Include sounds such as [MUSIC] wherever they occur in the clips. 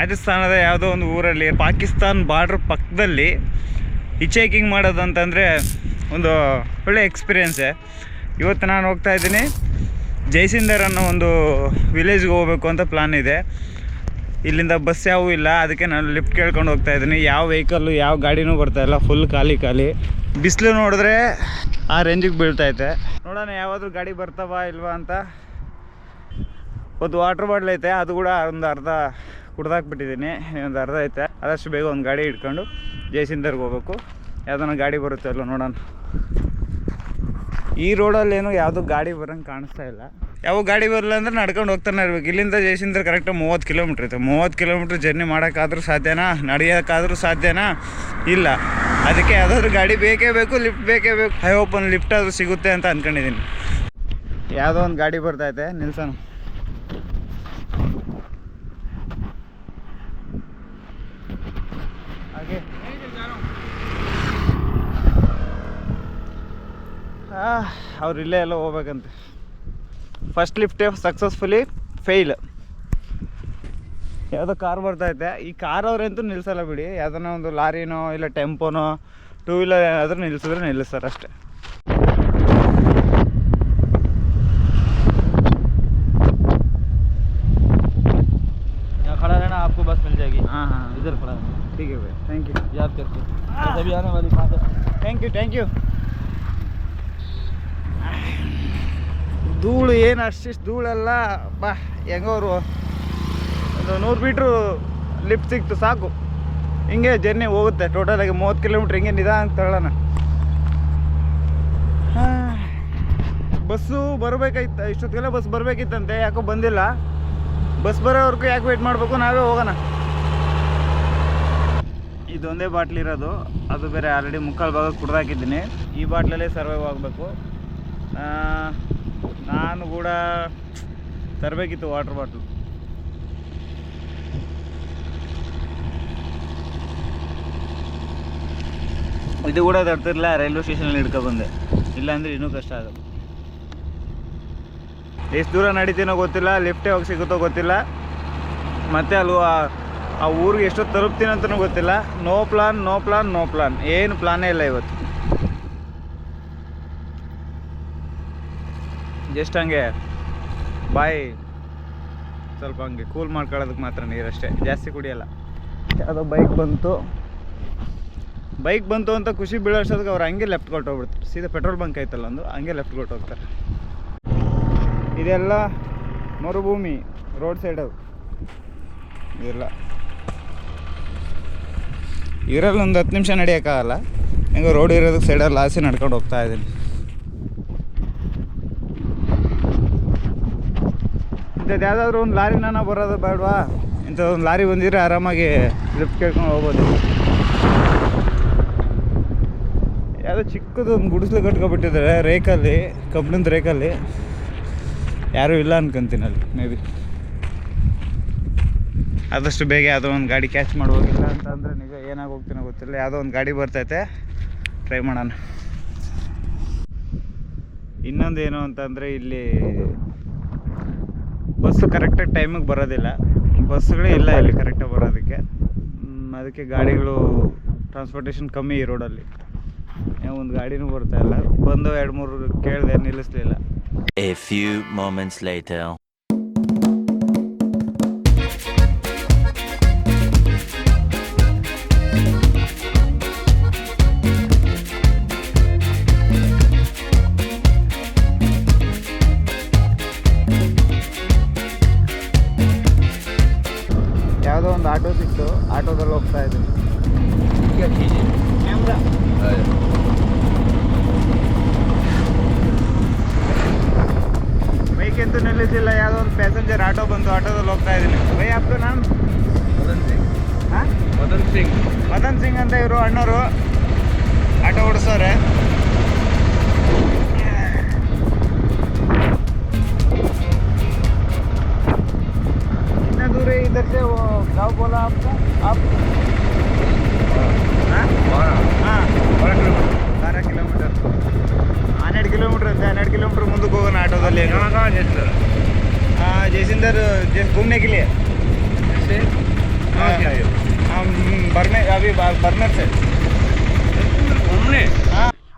ರಾಜಸ್ಥಾನದ ಯಾವುದೋ ಒಂದು ಊರಲ್ಲಿ ಪಾಕಿಸ್ತಾನ್ ಬಾರ್ಡ್ರ್ ಪಕ್ಕದಲ್ಲಿ ಹಿಚೈಕಿಂಗ್ ಮಾಡೋದು ಅಂತಂದರೆ ಒಂದು ಒಳ್ಳೆ ಎಕ್ಸ್ಪೀರಿಯೆನ್ಸೆ ಇವತ್ತು ನಾನು ಹೋಗ್ತಾ ಇದ್ದೀನಿ. ಜೈಸಿಂದರ್ ಅನ್ನೋ ಒಂದು ವಿಲೇಜ್ಗೆ ಹೋಗ್ಬೇಕು ಅಂತ ಪ್ಲಾನ್ ಇದೆ. ಇಲ್ಲಿಂದ ಬಸ್ ಯಾವೂ ಇಲ್ಲ. ಅದಕ್ಕೆ ನಾನು ಲಿಫ್ಟ್ ಕೇಳ್ಕೊಂಡು ಹೋಗ್ತಾ ಇದ್ದೀನಿ. ಯಾವ ವೆಹಿಕಲ್ಲು ಯಾವ ಗಾಡಿನೂ ಬರ್ತಾ ಇಲ್ಲ. ಫುಲ್ ಖಾಲಿ ಖಾಲಿ. ಬಿಸಿಲು ನೋಡಿದ್ರೆ ಆ ರೇಂಜಿಗೆ ಬೀಳ್ತೈತೆ ನೋಡೋಣ ಯಾವಾದರೂ ಗಾಡಿ ಬರ್ತಾವ ಇಲ್ವಾ ಅಂತ. ಒಂದು ವಾಟ್ರ್ ಬಾಟ್ಲ್ ಐತೆ. ಅದು ಕೂಡ ಒಂದು ಅರ್ಧ ಕುಡ್ದಾಕ್ಬಿಟ್ಟಿದ್ದೀನಿ. ಒಂದು ಅರ್ಧ ಐತೆ ಆದಷ್ಟು ಬೇಗ ಒಂದು ಗಾಡಿ ಇಟ್ಕೊಂಡು ಜಯಸಿಂದರ್ಗೆ ಹೋಗ್ಬೇಕು. ಯಾವ್ದಾನ ಗಾಡಿ ಬರುತ್ತೆ ಅಲ್ಲ ನೋಡೋಣ. ಈ ರೋಡಲ್ಲಿ ಏನು ಯಾವುದೂ ಗಾಡಿ ಬರೋಂಗೆ ಕಾಣಿಸ್ತಾ ಇಲ್ಲ. ಯಾವ ಗಾಡಿ ಬರಲ್ಲ ಅಂದ್ರೆ ನಡ್ಕೊಂಡು ಹೋಗ್ತಾನೆ ಇರ್ಬೇಕು. ಇಲ್ಲಿಂದ ಜಯಸಿಂದರ್ ಕರೆಕ್ಟಾಗಿ ಮೂವತ್ತು ಕಿಲೋಮೀಟ್ರ್ ಐತೆ ಮೂವತ್ತು ಕಿಲೋಮೀಟ್ರ್ ಜರ್ನಿ ಮಾಡೋಕ್ಕಾದ್ರೂ ಸಾಧ್ಯನಾ? ನಡೆಯೋಕ್ಕಾದ್ರೂ ಸಾಧ್ಯನಾ? ಇಲ್ಲ. ಅದಕ್ಕೆ ಯಾವುದಾದ್ರೂ ಗಾಡಿ ಬೇಕೇ ಬೇಕು ಲಿಫ್ಟ್ ಬೇಕೇ ಬೇಕು. ಐ ಓಪನ್ ಲಿಫ್ಟ್ ಆದರೂ ಸಿಗುತ್ತೆ ಅಂತ ಅಂದ್ಕೊಂಡಿದ್ದೀನಿ ಯಾವುದೋ ಒಂದು ಗಾಡಿ ಬರ್ತೈತೆ ನಿಲ್ಸೋಣ ಹಾಗೆ ಅವ್ರು ಇಲ್ಲೇ ಎಲ್ಲ ಹೋಗ್ಬೇಕಂತೆ. ಫಸ್ಟ್ ಲಿಫ್ಟೇ ಸಕ್ಸಸ್ಫುಲಿ ಫೇಲ್ ಯಾವುದೋ ಕಾರ್ ಬರ್ತೈತೆ ಈ ಕಾರ್ ಅವ್ರಂತೂ ನಿಲ್ಸಲ್ಲ ಬಿಡಿ. ಯಾವ್ದನ್ನ ಒಂದು ಲಾರಿನೋ, ಇಲ್ಲ ಟೆಂಪೋನೋ ಟೂ ವೀಲರ್ ಏನಾದರೂ ನಿಲ್ಸಿದ್ರೆ ನಿಲ್ಲಿಸ್ತಾರೆ ಅಷ್ಟೇ. ಏನು ಅಷ್ಟಿಷ್ಟು ಧೂಳೆಲ್ಲ, ಬಾ ಹೆಂಗವರು ಒಂದು ನೂರು ಮೀಟ್ರು ಲಿಫ್ಟ್ ಸಿಕ್ತು ಸಾಕು. ಹಿಂಗೆ ಜರ್ನಿ ಹೋಗುತ್ತೆ. ಟೋಟಲಾಗಿ ಮೂವತ್ತು ಕಿಲೋಮೀಟ್ರ್ ಹಿಂಗೆ ನಿಧಾನ ತಗೊಳ್ಳೋಣ ಬಸ್ಸು ಬರಬೇಕಾಯ್ತು ಇಷ್ಟೊತ್ತಿಗೆಲ್ಲ ಬಸ್ ಬರಬೇಕಿತ್ತಂತೆ, ಯಾಕೋ ಬಂದಿಲ್ಲ. ಬಸ್ ಬರೋವರೆಗೂ ಯಾಕೆ ವೆಯ್ಟ್ ಮಾಡಬೇಕು? ನಾವೇ ಹೋಗೋಣ. ಇದೊಂದೇ ಬಾಟ್ಲಿರೋದು ಅದು ಬೇರೆ ಆಲ್ರೆಡಿ ಮುಕ್ಕಾಲು ಭಾಗ ಕುಡ್ದಾಕಿದ್ದೀನಿ. ಈ ಬಾಟ್ಲಲ್ಲೇ ಸರ್ವೈವ್ ಆಗಬೇಕು. ನಾನು ಕೂಡ ತರಬೇಕಿತ್ತು ವಾಟರ್ ಬಾಟ್ಲು ಇದು ಕೂಡ ತರ್ತಿರ್ಲಿಲ್ಲ ರೈಲ್ವೆ ಸ್ಟೇಷನಲ್ಲಿ ಹಿಡ್ಕೊ ಬಂದೆ. ಇಲ್ಲಾಂದ್ರೆ ಇನ್ನೂ ಕಷ್ಟ ಆಗುತ್ತೆ ಎಷ್ಟು ದೂರ ನಡೀತೀನೋ ಗೊತ್ತಿಲ್ಲ ಲಿಫ್ಟೇ ಹೋಗಿ ಸಿಗುತ್ತೋ ಗೊತ್ತಿಲ್ಲ. ಮತ್ತೆ ಅಲ್ಲಿ ಆ- ಊರಿಗೆ ಎಷ್ಟೊತ್ತು ತಲುಪ್ತೀನಿ ಅಂತಲೂ ಗೊತ್ತಿಲ್ಲ. No plan no plan no plan ಏನು ಪ್ಲಾನೇ ಇಲ್ಲ ಇವತ್ತು. ಜಸ್ಟ್ ಹಂಗೆ. ಬಾಯಿ. ಸ್ವಲ್ಪ ಹಂಗೆ ಕೂಲ್ ಮಾಡ್ಕೊಳ್ಳೋದಕ್ಕೆ ಮಾತ್ರ ನೀರಷ್ಟೇ. ಜಾಸ್ತಿ ಕುಡಿಯಲ್ಲ. ಯಾವುದೋ ಬೈಕ್ ಬಂತು. ಬೈಕ್ ಬಂತು ಅಂತ ಖುಷಿ ಬೀಳೋಷ್ಟೊತ್ತಿಗೆ ಅವ್ರು ಹಂಗೆ ಲೆಫ್ಟ್ ಕೊಟ್ಟೋಗ್ಬಿಡ್ತಾರೆ ಸೀದಾ ಪೆಟ್ರೋಲ್ ಬಂಕ್ ಐತಲ್ಲ ಒಂದು, ಹಂಗೆ ಲೆಫ್ಟ್ ಕೊಟ್ಟೋಗ್ತಾರೆ ಇದೆಲ್ಲ ಮರುಭೂಮಿ ರೋಡ್ ಸೈಡ್ ಅದು. ಇದೆಲ್ಲ ಇರಲ್ಲ ಒಂದು ಹತ್ತು ನಿಮಿಷ ನಡೆಯೋಕ್ಕಾಗಲ್ಲ. ಹೆಂಗೋ ರೋಡ್ ಇರೋದಕ್ಕೆ ಸೈಡಲ್ಲಿ ಲಾಸಿ ನಡ್ಕೊಂಡು ಹೋಗ್ತಾ ಇದ್ದೀನಿ. ಇಂಥದ್ದು ಯಾವುದಾದ್ರೂ ಒಂದು ಲಾರಿನ ಬರೋದು ಬೇಡವಾ? ಇಂಥದ್ದು ಒಂದು ಲಾರಿ ಬಂದಿದ್ರೆ ಆರಾಮಾಗಿ ಲಿಫ್ಟ್ ಕೇಳ್ಕೊಂಡು ಹೋಗ್ಬೋದು. ಯಾವುದೋ ಚಿಕ್ಕದು ಒಂದು ಗುಡಿಸ್ಲು ಕಟ್ಕೊಬಿಟ್ಟಿದ್ದಾರೆ ರೇಕಲ್ಲಿ ಕಬ್ಬಿಣದ ರೇಕಲ್ಲಿ ಯಾರೂ ಇಲ್ಲ ಅನ್ಕೊಂತೀನಿ ಅಲ್ಲಿ ಮೇ ಬಿ ಆದಷ್ಟು ಬೇಗ ಯಾವುದೋ ಒಂದು ಗಾಡಿ ಕ್ಯಾಚ್ ಮಾಡುವಾಗಿಲ್ಲ ಅಂತಂದರೆ ನಿಜ ಏನಾಗಿ ಹೋಗ್ತೀನೋ ಗೊತ್ತಿಲ್ಲ. ಯಾವುದೋ ಒಂದು ಗಾಡಿ ಬರ್ತೈತೆ ಟ್ರೈ ಮಾಡೋಣ. ಇನ್ನೊಂದು ಏನು ಅಂತಂದರೆ ಇಲ್ಲಿ ಬಸ್ಸು ಕರೆಕ್ಟಾಗಿ ಟೈಮಿಗೆ ಬರೋದಿಲ್ಲ. ಬಸ್ಸುಗಳೇ ಇಲ್ಲ ಇಲ್ಲಿ ಕರೆಕ್ಟಾಗಿ ಬರೋದಕ್ಕೆ. ಅದಕ್ಕೆ ಗಾಡಿಗಳು ಟ್ರಾನ್ಸ್ಪೋರ್ಟೇಷನ್ ಕಮ್ಮಿ ಈ ರೋಡಲ್ಲಿ ಒಂದು ಗಾಡಿನೂ ಬರ್ತಾ ಇಲ್ಲ. ಬಂದು ಎರಡು ಮೂರು ಕೇಳಿದೆ, ನಿಲ್ಲಿಸ್ಲಿಲ್ಲ. ಬಂದು ಆಟೋದಲ್ಲಿ ಹೋಗ್ತಾ ಇದ್ದೀನಿ. ಬೈಕ್ ಎಂತ ನಿಲ್ಲಿಸಿಲ್ಲ ಯಾವುದೋ ಒಂದು ಪ್ಯಾಸೆಂಜರ್ ಆಟೋ ಬಂತು ಆಟೋದಲ್ಲಿ ಹೋಗ್ತಾ ಇದ್ದೀನಿ. ಬೈ ಆಪ್ತು ನಾನು. ಮದನ್ ಸಿಂಗ್. ಹಾಂ? ಮದನ್ ಸಿಂಗ್. ಮದನ್ ಸಿಂಗ್ ಅಂತ ಇವರು ಅಣ್ಣವರು ಆಟೋ ಓಡಿಸೋರೆ. आपका आप हाँ हाँ ಬಾರ ಕಿಲೋಮೀಟರ್ ಹನ್ನೆರಡು ಕಿಲೋಮೀಟರ್ ಅಂತೆ ಹನ್ನೆರಡು ಕಿಲೋಮೀಟರ್ ಮುಂದಕ್ಕೆ ಹೋಗೋಣ ಆಟೋದಲ್ಲಿ ಹಾಂ ಜೈಸಿಂದರ್ ಜೈಸ್ घूमने के लिए हम बरने अभी बर्नर से घूमने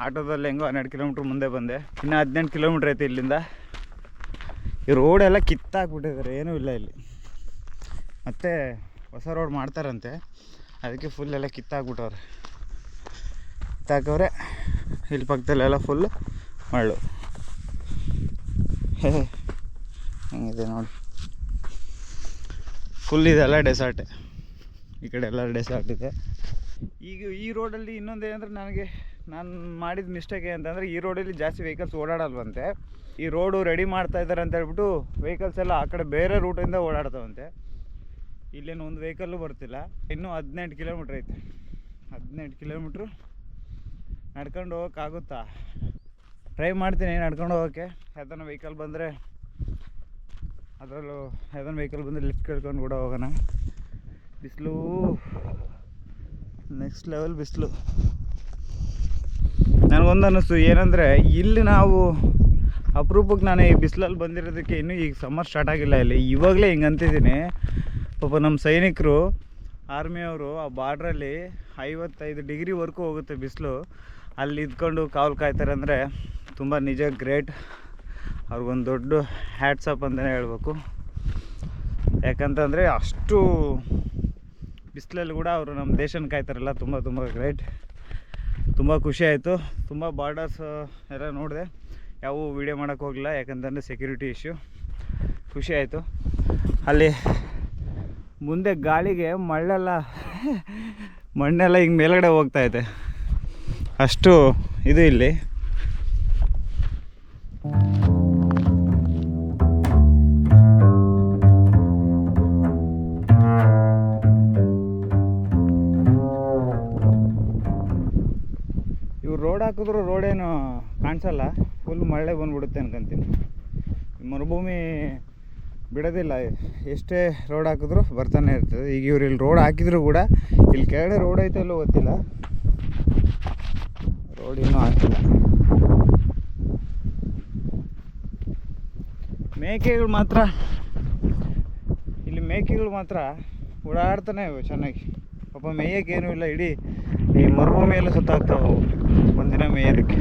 ಆಟೋದಲ್ಲಿ ಹೆಂಗೋ ಹನ್ನೆರಡು ಕಿಲೋಮೀಟ್ರ್ ಮುಂದೆ ಬಂದೆ ಇನ್ನು ಹದಿನೆಂಟು ಕಿಲೋಮೀಟ್ರ್ ಐತೆ ಇಲ್ಲಿಂದ ಈ ರೋಡೆಲ್ಲ ಕಿತ್ತಾಕ್ಬಿಟ್ಟಿದ್ದಾರೆ ಏನೂ ಇಲ್ಲ ಇಲ್ಲಿ ಮತ್ತೆ ಹೊಸ ರೋಡ್ ಮಾಡ್ತಾರಂತೆ. ಅದಕ್ಕೆ ಫುಲ್ ಎಲ್ಲ ಕಿತ್ತಾಕ್ಬಿಟ್ಟವ್ರೆ ಕಿತ್ತಾಕವ್ರೆ, ಇಲ್ಲಿ ಪಕ್ಕದಲ್ಲೆಲ್ಲ ಫುಲ್ ಮಳ್ಳು. ಹೇ, ಹೆಂಗಿದೆ ನೋಡಿ. ಫುಲ್ ಇದೆಲ್ಲ ಡೆಸಾರ್ಟೆ ಈ ಕಡೆ ಎಲ್ಲ ಡೆಸಾರ್ಟ್ ಇದೆ. ಈಗ ಈ ರೋಡಲ್ಲಿ ಇನ್ನೊಂದು ಏನಂದ್ರೆ ನನಗೆ, ನಾನು ಮಾಡಿದ ಮಿಸ್ಟೇಕ್ ಏನಂತಂದರೆ ಈ ರೋಡಲ್ಲಿ ಜಾಸ್ತಿ ವೆಹಿಕಲ್ಸ್ ಓಡಾಡಲ್ವಂತೆ. ಈ ರೋಡು ರೆಡಿ ಮಾಡ್ತಾ ಇದ್ದಾರೆ ಅಂತ ಹೇಳ್ಬಿಟ್ಟು ವೆಹಿಕಲ್ಸ್ ಎಲ್ಲ ಆ ಕಡೆ ಬೇರೆ ರೂಟಿಂದ ಓಡಾಡ್ತಾವಂತೆ. ಇಲ್ಲೇನು ಒಂದು ವೆಹಿಕಲ್ಲು ಬರ್ತಿಲ್ಲ. ಇನ್ನೂ ಹದಿನೆಂಟು ಕಿಲೋಮೀಟ್ರ್ ಐತೆ. ಹದಿನೆಂಟು ಕಿಲೋಮೀಟ್ರು ನಡ್ಕೊಂಡು ಹೋಗೋಕ್ಕಾಗುತ್ತಾ? ಟ್ರೈ ಮಾಡ್ತೀನಿ ನಡ್ಕೊಂಡು ಹೋಗೋಕ್ಕೆ. ಯಾವ್ದಾನ ವೆಹಿಕಲ್ ಬಂದರೆ ಅದರಲ್ಲೂ ಯಾವ್ದಾನ ವೆಹಿಕಲ್ ಬಂದರೆ ಲಿಫ್ಟ್ ಕೇಳ್ಕೊಂಡು ಕೂಡ ಹೋಗೋಣ. ಬಿಸಿಲು. ನೆಕ್ಸ್ಟ್ ಲೆವೆಲ್ ಬಿಸಿಲು. ನನಗೊಂದು ಅನ್ನಿಸ್ತು, ಏನಂದರೆ ಇಲ್ಲಿ ನಾವು ಅಪರೂಪಕ್ಕೆ ನಾನು ಈ ಬಿಸಿಲಲ್ಲಿ ಬಂದಿರೋದಕ್ಕೆ ಇನ್ನೂ ಈಗ ಸಮ್ಮರ್ ಸ್ಟಾರ್ಟ್ ಆಗಿಲ್ಲ ಇಲ್ಲಿ. ಇವಾಗಲೇ ಹಿಂಗೆ ಅಂತಿದ್ದೀನಿ. ಪಾಪ ನಮ್ಮ ಸೈನಿಕರು ಆರ್ಮಿಯವರು ಆ ಬಾರ್ಡ್ರಲ್ಲಿ ಐವತ್ತೈದು ಡಿಗ್ರಿವರೆಗೂ ಹೋಗುತ್ತೆ ಬಿಸಿಲು. ಅಲ್ಲಿ ಇದ್ಕೊಂಡು ಕಾವಲು ಕಾಯ್ತಾರೆ ಅಂದರೆ ತುಂಬ ನಿಜ ಗ್ರೇಟ್. ಅವ್ರಿಗೊಂದು ದೊಡ್ಡ ಹ್ಯಾಟ್ಸಪ್ ಅಂತಲೇ ಹೇಳ್ಬೇಕು. ಯಾಕಂತಂದರೆ ಅಷ್ಟು ಬಿಸಿಲಲ್ಲಿ ಕೂಡ ಅವರು ನಮ್ಮ ದೇಶನ ಕಾಯ್ತಾರಲ್ಲ, ತುಂಬ ತುಂಬ ಗ್ರೇಟ್. ತುಂಬ ಖುಷಿ ಆಯಿತು. ತುಂಬ ಬಾರ್ಡರ್ಸ್ ಎಲ್ಲ ನೋಡಿದೆ. ಯಾವ ವೀಡಿಯೋ ಮಾಡೋಕ್ಕೆ ಹೋಗಲಿಲ್ಲ, ಯಾಕಂತಂದರೆ ಸೆಕ್ಯೂರಿಟಿ ಇಶ್ಯೂ ಖುಷಿ ಆಯಿತು. ಅಲ್ಲಿ ಮುಂದೆ ಗಾಳಿಗೆ ಮಳ್ಳೆಲ್ಲ, ಮಣ್ಣೆಲ್ಲ ಹಿಂಗೆ ಮೇಲ್ಗಡೆ ಇದೆ. ಅಷ್ಟು ಇದು ಇಲ್ಲಿ. ಇವ್ರು ರೋಡ್ ಹಾಕಿದ್ರು ರೋಡೇನು ಕಾಣಿಸಲ್ಲ. ಫುಲ್ ಮಳೆ ಬಂದ್ಬಿಡುತ್ತೆ ಅನ್ಕೊಂತೀನಿ. ಮರುಭೂಮಿ ಬಿಡೋದಿಲ್ಲ. ಎಷ್ಟೇ ರೋಡ್ ಹಾಕಿದ್ರು ಬರ್ತಾನೆ ಇರ್ತದೆ. ಈಗ ಇವ್ರು ಇಲ್ಲಿ ರೋಡ್ ಹಾಕಿದ್ರು ಕೂಡ ಇಲ್ಲಿ ಕೆಳಗಡೆ ರೋಡ್ ಐತೆ ಇಲ್ಲೋ ಗೊತ್ತಿಲ್ಲ. ರೋಡ್ ಇನ್ನೂ ಹಾಕಿಲ್ಲ. ಮೇಕೆಗಳು ಮಾತ್ರ, ಇಲ್ಲಿ ಮೇಕೆಗಳು ಮಾತ್ರ ಓಡಾಡ್ತಾನೆ ಚೆನ್ನಾಗಿ. ಪಾಪ ಮೇಯಕ್ಕೆ ಏನೂ ಇಲ್ಲ. ಇಡೀ ಈ ಮರುಭೂಮಿಯೆಲ್ಲ ಸುತ್ತಾಗ್ತಾವೆ ಒಂದಿನ ಮೇಯೋದಕ್ಕೆ.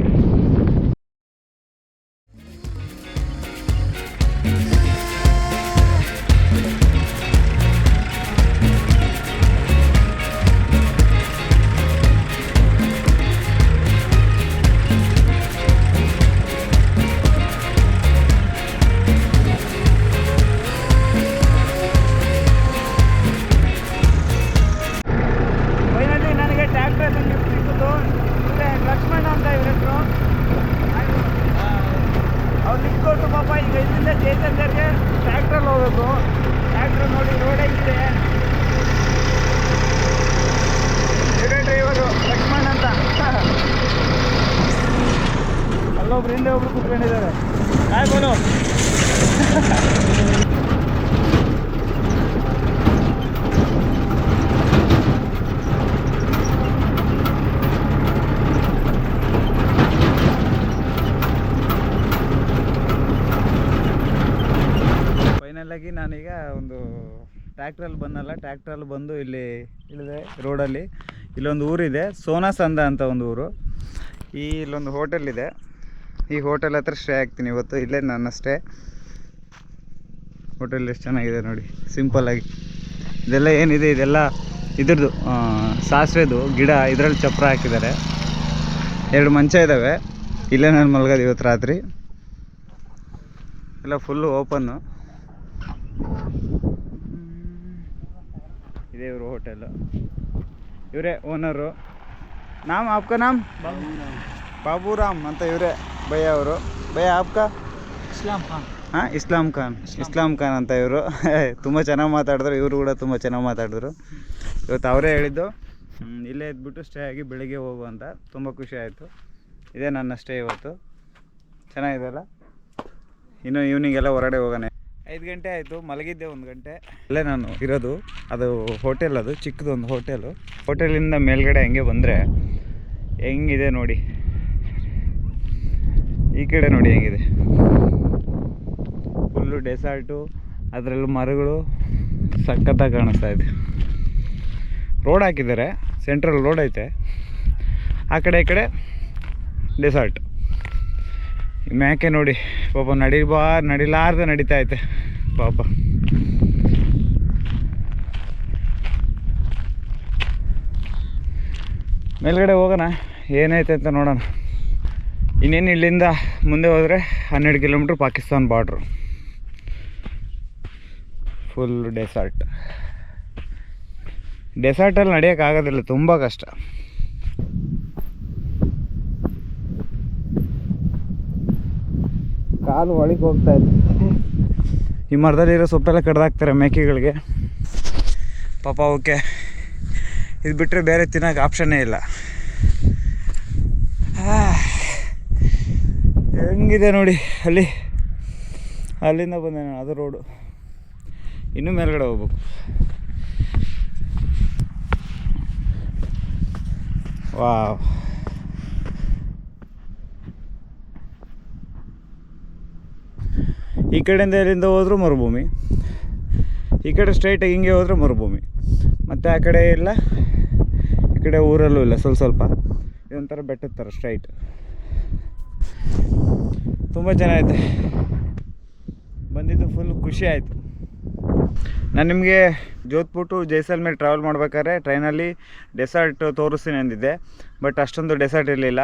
ಅಲ್ಲೊಬ್ರು ಹಿಂದೆ ಒಬ್ರು ಕುತ್ಕೊಂಡಿದ್ದಾರೆ ಹಾಯ್ ಬೋಲು ಫೈನಲ್ ಆಗಿ ನಾನೀಗ ಒಂದು ಟ್ರ್ಯಾಕ್ಟ್ರಲ್ಲಿ ಬಂದಲ್ಲ ಟ್ರ್ಯಾಕ್ಟ್ರಲ್ಲಿ ಬಂದು ಇಲ್ಲಿ ಇಳಿದೆ ರೋಡಲ್ಲಿ ಇಲ್ಲೊಂದು ಊರಿದೆ ಸೋನಾಸಂದ ಅಂತ ಒಂದು ಊರು. ಈ ಇಲ್ಲೊಂದು ಹೋಟೆಲ್ ಇದೆ. ಈ ಹೋಟೆಲ್ ಹತ್ರ ಸ್ಟೇ ಆಗ್ತೀನಿ. ಇವತ್ತು ಇಲ್ಲೇ ನನ್ನ ಸ್ಟೇ ಹೋಟೆಲ್ ಎಷ್ಟು ಚೆನ್ನಾಗಿದೆ ನೋಡಿ. ಸಿಂಪಲ್ಲಾಗಿ ಇದೆಲ್ಲ ಏನಿದೆ? ಇದೆಲ್ಲ ಇದ್ರದ್ದು ಸಾಸಿವೆದು ಗಿಡ ಇದರಲ್ಲಿ ಚಪ್ರ ಹಾಕಿದ್ದಾರೆ. ಎರಡು ಮಂಚ ಇದ್ದಾವೆ ಇಲ್ಲೇ ನಾನು ಮಲ್ಗೋದು ಇವತ್ತು ರಾತ್ರಿ. ಎಲ್ಲ ಫುಲ್ಲು ಓಪನ್ನು ಇದೇ ಇವರು ಹೋಟೆಲ್ ಇವರೇ ಓನರು ನಾಮ್ ಆಪ್ಕ ನಾಮ್? ಬಾಬುರಾಮ್ ಅಂತ ಇವರೇ. ಭಯ ಅವರು. ಭಯ ಆಪ್ಕಾ ಇಸ್ಲಾಂ ಖಾನ್. ಹಾಂ ಇಸ್ಲಾಂ ಖಾನ್. ಇಸ್ಲಾಂ ಖಾನ್. ಅಂತ ಇವರು. [LAUGHS] ತುಂಬ ಚೆನ್ನಾಗಿ ಮಾತಾಡಿದ್ರು. ಇವರು ಕೂಡ ತುಂಬ ಚೆನ್ನಾಗಿ ಮಾತಾಡಿದ್ರು. ಇವತ್ತು ಅವರೇ ಹೇಳಿದ್ದು ಇಲ್ಲೇ ಇದ್ಬಿಟ್ಟು ಸ್ಟೇ ಆಗಿ ಬೆಳಿಗ್ಗೆ ಹೋಗು ಅಂತ. ತುಂಬ ಖುಷಿ ಆಯಿತು. ಇದೇ ನನ್ನ ಸ್ಟೇ ಇವತ್ತು. ಚೆನ್ನಾಗಿದೆಲ್ಲ ಇನ್ನು ಈವ್ನಿಂಗ್ ಎಲ್ಲ ಹೊರಗಡೆ ಹೋಗೋಣ. ಐದು ಗಂಟೆ ಆಯಿತು. ಮಲಗಿದ್ದೆ ಒಂದು ಗಂಟೆ. ಅಲ್ಲೇ ನಾನು ಇರೋದು. ಅದು ಹೋಟೆಲ್ ಅದು. ಚಿಕ್ಕದೊಂದು ಹೋಟೆಲು ಹೋಟೆಲಿಂದ ಮೇಲ್ಗಡೆ ಹೆಂಗೆ ಬಂದರೆ ಹೆಂಗಿದೆ ನೋಡಿ. ಈ ಕಡೆ ನೋಡಿ ಹೆಂಗಿದೆ. ಫುಲ್ಲು ಡೆಸಾರ್ಟು ಅದರಲ್ಲೂ ಮರಗಳು ಸಖತ್ತಾಗಿ ಕಾಣಿಸ್ತಾ ಇದೆ. ರೋಡ್ ಹಾಕಿದ್ದಾರೆ ಸೆಂಟ್ರಲ್ ರೋಡ್ ಐತೆ. ಆ ಕಡೆ ಈ ಕಡೆ ಡೆಸಾರ್ಟ್ ಮ್ಯಾಕೆ ನೋಡಿ, ಪಾಪ ನಡಿಬಾ, ನಡಿಲಾರ್ದೆ ನಡೀತಾ ಐತೆ, ಪಾಪ. ಮೇಲ್ಗಡೆ ಹೋಗೋಣ ಏನೈತೆ ಅಂತ ನೋಡೋಣ. ಇನ್ನೇನು ಇಲ್ಲಿಂದ ಮುಂದೆ ಹೋದರೆ ಹನ್ನೆರಡು kilometre Pakistan border full desert ಡೆಸಾರ್ಟಲ್ಲಿ ನಡೆಯೋಕ್ಕಾಗೋದಿಲ್ಲ ತುಂಬ ಕಷ್ಟ. ಕಾಲು ಒಳಗೆ ಹೋಗ್ತಾ ಇದೆ. ಈ ಮರದಲ್ಲಿರೋ ಸೊಪ್ಪೆಲ್ಲ ಕಡ್ದಾಕ್ತಾರೆ ಮೇಕೆಗಳಿಗೆ. ಪಾಪ ಓಕೆ ಇದು ಬಿಟ್ಟರೆ ಬೇರೆ ತಿನ್ನೋಕೆ ಆಪ್ಷನ್ನೇ ಇಲ್ಲ ಆ, ಹೆಂಗಿದೆ ನೋಡಿ, ಅಲ್ಲಿ. ಅಲ್ಲಿಂದ ಬಂದೆ ನಾನು, ಅದು ರೋಡು ಇನ್ನೂ ಮೇಲ್ಗಡೆ ಹೋಗ್ಬೇಕು. ವಾ ಈ ಕಡೆಯಿಂದ ಇಲ್ಲಿಂದ ಹೋದ್ರೂ ಮರುಭೂಮಿ. ಈ ಕಡೆ ಸ್ಟ್ರೈಟಾಗಿ ಹಿಂಗೆ ಹೋದ್ರೆ ಮರುಭೂಮಿ. ಮತ್ತು ಆ ಕಡೆ ಇಲ್ಲ, ಈ ಕಡೆ ಊರಲ್ಲೂ ಇಲ್ಲ, ಸ್ವಲ್ಪ ಸ್ವಲ್ಪ. ಇದೊಂಥರ ಬೆಟ್ಟದ ಥರ ಸ್ಟ್ರೈಟ್ ತುಂಬ ಚೆನ್ನಾಗೈತೆ ಬಂದಿದ್ದು ಫುಲ್ ಖುಷಿ ಆಯಿತು. ನಾನು ನಿಮಗೆ ಜೋಧ್ಪುರ್ ಟು ಜೈಸಲ್ಮೇರ್ ಟ್ರಾವೆಲ್ ಮಾಡ್ಬೇಕಾದ್ರೆ ಟ್ರೈನಲ್ಲಿ ಡೆಸರ್ಟ್ ತೋರಿಸ್ತೀನಿ ಅಂದಿದ್ದೆ. ಬಟ್ ಅಷ್ಟೊಂದು ಡೆಸರ್ಟ್ ಇರಲಿಲ್ಲ.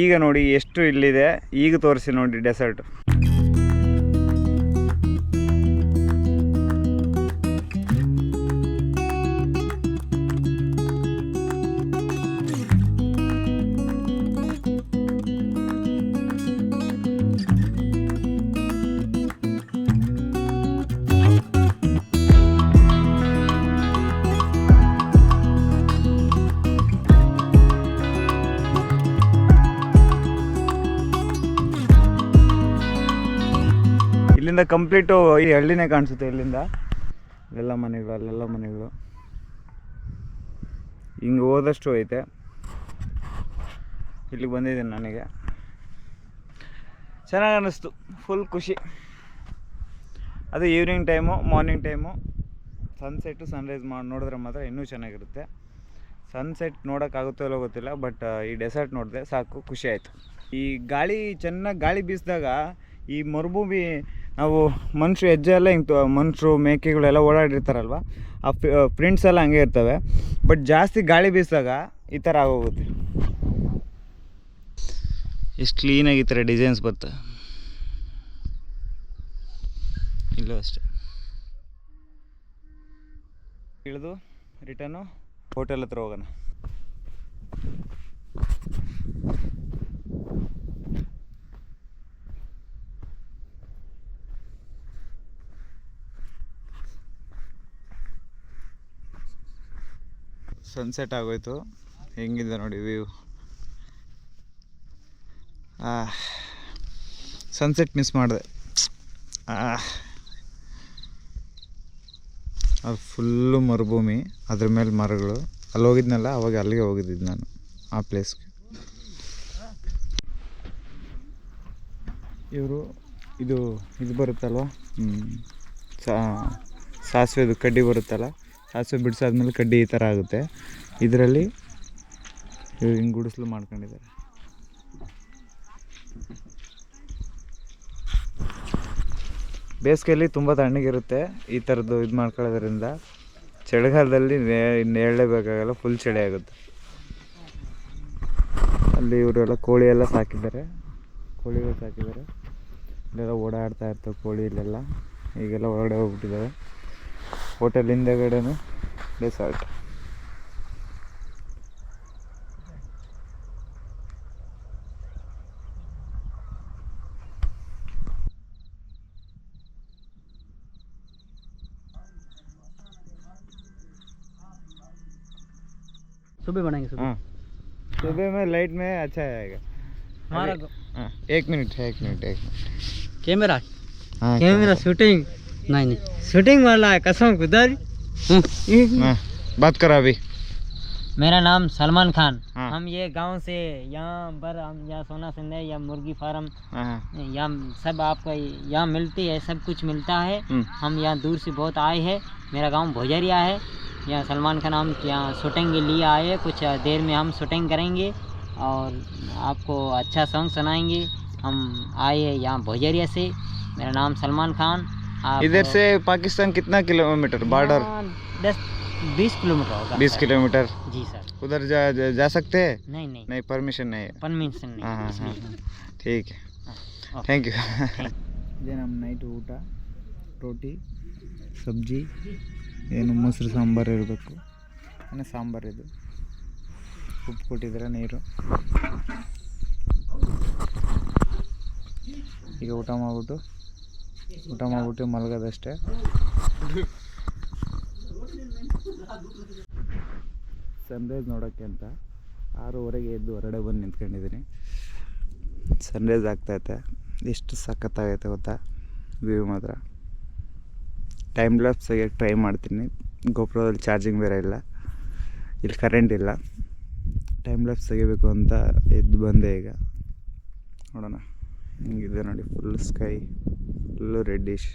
ಈಗ ನೋಡಿ ಎಷ್ಟು ಇಲ್ಲಿದೆ. ಈಗ ತೋರಿಸಿ ನೋಡಿ ಡೆಸರ್ಟ್ ಇಲ್ಲಿಂದ ಕಂಪ್ಲೀಟು ಈ ಹಳ್ಳಿನೇ ಕಾಣಿಸುತ್ತೆ ಇಲ್ಲಿಂದ. ಎಲ್ಲ ಮನೆಗಳು, ಅಲ್ಲೆಲ್ಲ ಮನೆಗಳು. ಹಿಂಗೆ ಹೋದಷ್ಟು ಐತೆ. ಇಲ್ಲಿಗೆ ಬಂದಿದ್ದೀನಿ ನನಗೆ. ಚೆನ್ನಾಗಿ ಅನ್ನಿಸ್ತು ಫುಲ್ ಖುಷಿ. ಅದು evening time morning time sunset sunrise ಮಾಡಿ ನೋಡಿದ್ರೆ ಮಾತ್ರ ಇನ್ನೂ ಚೆನ್ನಾಗಿರುತ್ತೆ. ಸನ್ಸೆಟ್ ನೋಡೋಕ್ಕಾಗುತ್ತೋ ಇಲ್ಲೋ ಗೊತ್ತಿಲ್ಲ ಬಟ್ ಈ ಡೆಸರ್ಟ್ ನೋಡಿದೆ ಸಾಕು, ಖುಷಿ ಆಯಿತು. ಈ ಗಾಳಿ, ಚೆನ್ನಾಗಿ ಗಾಳಿ ಬೀಸಿದಾಗ ಈ ಮರುಭೂಮಿ ನಾವು ಮನುಷ್ಯ ಹೆಜ್ಜೆ ಎಲ್ಲ ಹಿಂಗೆ ಮನುಷ್ಯರು ಮೇಕೆಗಳೆಲ್ಲ ಓಡಾಡಿರ್ತಾರಲ್ವ? ಆ ಪ್ರಿಂಟ್ಸ್ ಎಲ್ಲ ಹಂಗೆ ಇರ್ತವೆ. ಬಟ್ ಜಾಸ್ತಿ ಗಾಳಿ ಬೀಸಿದಾಗ ಈ ಥರ ಆಗೋಗುತ್ತೆ. ಎಷ್ಟು ಕ್ಲೀನಾಗಿ ಈ ಥರ ಡಿಸೈನ್ಸ್ ಬರ್ತವೆ ಇಲ್ಲೂ ಅಷ್ಟೆ. ಇಳಿದು ರಿಟರ್ನು ಹೋಟೆಲ್ ಹತ್ರ ಹೋಗೋಣ. ಸನ್ಸೆಟ್ ಆಗೋಯ್ತು. ಹೆಂಗಿದೆ ನೋಡಿ ವ್ಯೂ ಸನ್ಸೆಟ್ ಮಿಸ್ ಮಾಡಿದೆ. ಅದು ಫುಲ್ಲು ಮರುಭೂಮಿ, ಅದ್ರ ಮೇಲೆ ಮರಗಳು. ಅಲ್ಲಿ ಹೋಗಿದ್ನಲ್ಲ, ಅವಾಗ ಅಲ್ಲಿಗೆ ಹೋಗಿದ್ದಿದ್ದು ನಾನು, ಆ ಪ್ಲೇಸ್ಗೆ ಇವರು, ಇದು ಇದು ಬರುತ್ತಲ್ವ? ಸಾಸಿವೆದು ಕಡ್ಡಿ ಬರುತ್ತಲ್ಲ? ಸಾಸಿವೆ ಬಿಡಿಸಾದ್ಮೇಲೆ ಕಡ್ಡಿ ಈ ಥರ ಆಗುತ್ತೆ. ಇದರಲ್ಲಿ ಹಿಂಗೆ ಗುಡಿಸ್ಲು ಮಾಡ್ಕೊಂಡಿದ್ದಾರೆ. ಬೇಸಿಗೆಯಲ್ಲಿ ತುಂಬ ತಣ್ಣಗಿರುತ್ತೆ ಈ ಥರದ್ದು ಇದು ಮಾಡ್ಕೊಳ್ಳೋದ್ರಿಂದ. ಚಳಿಗಾಲದಲ್ಲಿ ನೇಳಲೇಬೇಕಾಗಲ್ಲ ಫುಲ್ ಚಳಿ ಆಗುತ್ತೆ. ಅಲ್ಲಿ ಇವರೆಲ್ಲ ಕೋಳಿ ಎಲ್ಲ ಸಾಕಿದ್ದಾರೆ. ಕೋಳಿಗಳು ಸಾಕಿದ್ದಾರೆ. ಇಲ್ಲೆಲ್ಲ ಓಡಾಡ್ತಾ ಇರ್ತವೆ ಕೋಳಿ ಇಲ್ಲೆಲ್ಲ. ಈಗೆಲ್ಲ ಹೊರಗಡೆ ಹೋಗ್ಬಿಟ್ಟಿದ್ದಾವೆ ಹೋಟೆಲ್ ಹಿಂದೆಗಡೆನೂ ರೆಸಾರ್ಟ್ सुबह बनाएंगे सुबह हाँ सुबह में लाइट में अच्छा आएगा हमारा हाँ एक मिनट है एक मिनट एक मिनट कैमरा हाँ कैमरा शूटिंग नहीं नहीं। शूटिंग वाला है कसम खुदा हाँ। बात करो अभी। मेरा नाम सलमान खान। हाँ। हम ये गाँव से यहाँ पर हम यहाँ सोना संदे या मुर्गी फार्म ಹಾಂ यहाँ सब आपको यहाँ मिलती है सब कुछ मिलता है। हम्म। हम यहाँ दूर से बहुत आए हैं। मेरा गाँव भोजरिया है। यहाँ सलमान खान हम यहाँ शूटिंग के लिए आए हैं। कुछ देर में हम शूटिंग करेंगे और आपको अच्छा सॉन्ग सुनाएँगे। हम आए हैं यहाँ भोजरिया से। मेरा नाम सलमान खान। इधर से पाकिस्तान कितना किलोमीटर बॉर्डर हाँ, दस बीस किलोमीटर होगा बीस सर। किलोमीटर जी सर उधर जा जा, जा सकते हैं नहीं नहीं नहीं परमिशन नहीं है परमिशन हाँ, हाँ, नहीं हाँ। इसलिए ठीक है ಓಕೆ. ಥ್ಯಾಂಕ್ ಯು Thank ಇದೇ ನಮ್ಮ ನೈಟ್ ಊಟ ರೋಟಿ ಸಬ್ಜಿ ಏನು ಮೊಸರು ಸಾಂಬಾರು ಇರಬೇಕು ಅಂದರೆ ಸಾಂಬಾರು ಇದು ಉಪ್ಪು ಕೊಟ್ಟಿದ್ದಾರೆ ನೀರು ಈಗ ಊಟ ಮಾಡಿಬಿಟ್ಟು ಊಟ ಮಾಡಿಬಿಟ್ಟು ಮಲಗೋದಷ್ಟೇ. ಸನ್ರೈಸ್ ನೋಡೋಕ್ಕೆ ಅಂತ ಆರೂವರೆಗೆ ಎದ್ದು ಹೊರಗಡೆ ಬಂದು ನಿಂತ್ಕೊಂಡಿದ್ದೀನಿ. ಸನ್ರೈಸ್ ಆಗ್ತೈತೆ ಎಷ್ಟು ಸಖತ್ತಾಗೈತೆ ಗೊತ್ತಾ? ವ್ಯೂ ಮಾತ್ರ. ಟೈಮ್ ಲ್ಯಾಪ್ಸ್ ತೆಗಿಯೋಕ್ಕೆ ಟ್ರೈ ಮಾಡ್ತೀನಿ. ಗೋಪುರದಲ್ಲಿ ಚಾರ್ಜಿಂಗ್ ಬೇರೆ ಇಲ್ಲ. ಇಲ್ಲಿ ಕರೆಂಟ್ ಇಲ್ಲ. ಟೈಮ್ ಲ್ಯಾಪ್ಸ್ ತೆಗಿಬೇಕು ಅಂತ ಎದ್ದು ಬಂದೆ ಈಗ. ನೋಡೋಣ. ಹಿಂಗಿದೆ ನೋಡಿ full sky full reddish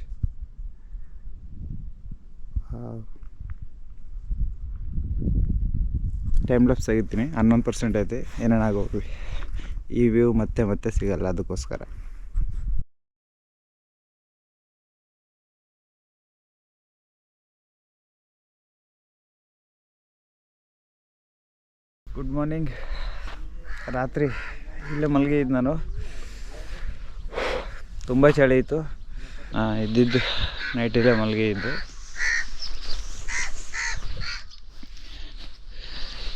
time lapse ಆಗಿರ್ತೀನಿ ಹನ್ನೊಂದು ಪರ್ಸೆಂಟ್ ಐತೆ ಏನೇನು ಆಗೋಗ್ಲಿ. ಈ ವ್ಯೂ ಮತ್ತೆ ಮತ್ತೆ ಸಿಗಲ್ಲ, ಅದಕ್ಕೋಸ್ಕರ. ಗುಡ್ ಮಾರ್ನಿಂಗ್ ರಾತ್ರಿ, ಇಲ್ಲೇ ಮಲಗಿದ್ದು ನಾನು. ತುಂಬ ಚಳಿ ಇತ್ತು. ಇದ್ದಿದ್ದು ನೈಟ್ ಇಲ್ಲೇ ಮಲಗಿದ್ದು.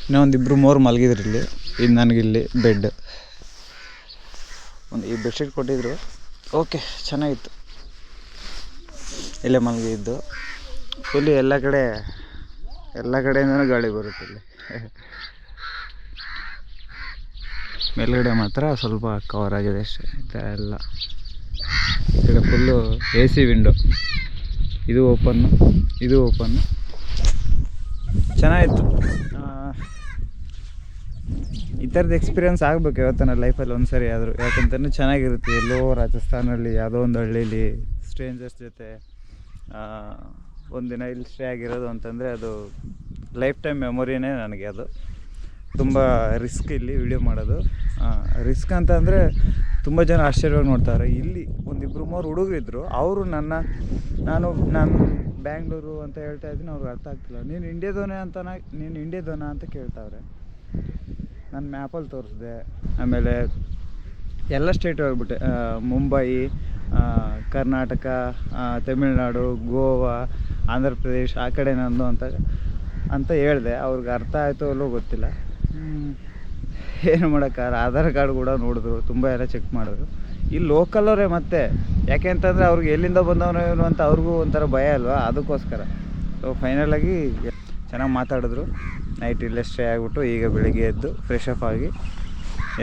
ಇನ್ನೂ ಒಂದಿಬ್ಬರು ಮೂರು ಮಲಗಿದ್ರು ಇಲ್ಲಿ. ಇದು ನನಗಿಲ್ಲಿ ಬೆಡ್ ಒಂದು ಈ ಬೆಡ್ಶೀಟ್ ಕೊಟ್ಟಿದ್ರು. ಓಕೆ ಚೆನ್ನಾಗಿತ್ತು. ಇಲ್ಲೇ ಮಲಗಿದ್ದು. ಫುಲ್ಲಿ ಎಲ್ಲ ಕಡೆ, ಎಲ್ಲ ಕಡೆಯಿಂದನೂ ಗಾಳಿ ಬರುತ್ತೆ ಇಲ್ಲಿ. ಮೇಲ್ಗಡೆ ಮಾತ್ರ ಸ್ವಲ್ಪ ಕವರ್ ಆಗಿದೆ ಅಷ್ಟೇ. ಈ ಥರ ಎಲ್ಲ. ಈ ಕಡೆ ಫುಲ್ಲು ಎ ಸಿ ವಿಂಡೋ ಇದು ಓಪನ್ನು ಇದು ಓಪನ್ನು ಚೆನ್ನಾಗಿತ್ತು. ಈ ಥರದ ಎಕ್ಸ್ಪೀರಿಯನ್ಸ್ ಆಗಬೇಕು ಯಾವತ್ತಾನ ಲೈಫಲ್ಲಿ ಒಂದು ಸರಿ ಆದರೂ. ಯಾಕಂತಂದ್ರೆ ಚೆನ್ನಾಗಿರುತ್ತೆ. ಎಲ್ಲೋ ರಾಜಸ್ಥಾನಲ್ಲಿ ಯಾವುದೋ ಒಂದು ಹಳ್ಳೀಲಿ ಸ್ಟ್ರೇಂಜರ್ಸ್ ಜೊತೆ ಒಂದಿನ ಇಲ್ಲಿ ಸ್ಟೇ ಆಗಿರೋದು ಅಂತಂದರೆ ಅದು ಲೈಫ್ ಟೈಮ್ ಮೆಮೊರಿನೇ ನನಗೆ ಅದು. ತುಂಬ ರಿಸ್ಕ್ ಇಲ್ಲಿ ವಿಡಿಯೋ ಮಾಡೋದು. ರಿಸ್ಕ್ ಅಂತ ಅಂದರೆ ತುಂಬ ಜನ ಆಶ್ಚರ್ಯವಾಗಿ ನೋಡ್ತಾರೆ. ಇಲ್ಲಿ ಒಂದಿಬ್ಬರು ಮೂರು ಹುಡುಗರಿದ್ದರು ಅವರು ನನ್ನ, ನಾನು ನಾನು ಬ್ಯಾಂಗ್ಳೂರು ಅಂತ ಹೇಳ್ತಾ ಇದ್ದೀನಿ, ಅವ್ರಿಗೆ ಅರ್ಥ ಆಗ್ತಿಲ್ಲ. ನೀನು ಇಂಡಿಯಾದವನೇ ಅಂತ ನೀನು ಇಂಡಿಯಾದವನ ಅಂತ ಕೇಳ್ತಾವ್ರೆ. ನಾನು ಮ್ಯಾಪಲ್ಲಿ ತೋರಿಸಿದೆ. ಆಮೇಲೆ ಎಲ್ಲ ಸ್ಟೇಟ್ ಹೋಗ್ಬಿಟ್ಟೆ. ಮುಂಬೈ ಕರ್ನಾಟಕ ತಮಿಳ್ನಾಡು ಗೋವಾ ಆಂಧ್ರ ಪ್ರದೇಶ್ ಆ ಕಡೆ ನಂದು ಅಂತ ಅಂತ ಹೇಳಿದೆ. ಅವ್ರಿಗೆ ಅರ್ಥ ಆಯಿತು ಅಲ್ಲೋ ಗೊತ್ತಿಲ್ಲ. ಏನು ಮಾಡೋಕ್ಕಾಗಲ್ಲ. ಆಧಾರ್ ಕಾರ್ಡ್ ಕೂಡ ನೋಡಿದ್ರು, ತುಂಬ ಎಲ್ಲ ಚೆಕ್ ಮಾಡಿದ್ರು. ಇಲ್ಲಿ ಲೋಕಲವರೇ ಮತ್ತೆ, ಯಾಕೆ ಅಂತಂದರೆ ಅವ್ರಿಗೆ ಎಲ್ಲಿಂದ ಬಂದವನು ಏನು ಅಂತ ಅವ್ರಿಗೂ ಒಂಥರ ಭಯ ಅಲ್ವಾ? ಅದಕ್ಕೋಸ್ಕರ. ಸೊ ಫೈನಲಾಗಿ ಚೆನ್ನಾಗಿ ಮಾತಾಡಿದ್ರು. ನೈಟ್ ಇಲ್ಲೇ ಸ್ಟೇ ಆಗಿಬಿಟ್ಟು ಈಗ ಬೆಳಿಗ್ಗೆ ಎದ್ದು ಫ್ರೆಶ್ ಅಪ್ ಆಗಿ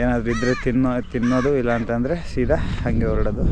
ಏನಾದರೂ ಇದ್ದರೆ ತಿನ್ನೋ, ತಿನ್ನೋದು ಇಲ್ಲ ಅಂತಂದರೆ ಸೀದಾ ಹಾಗೆ ಹೊರಡೋದು.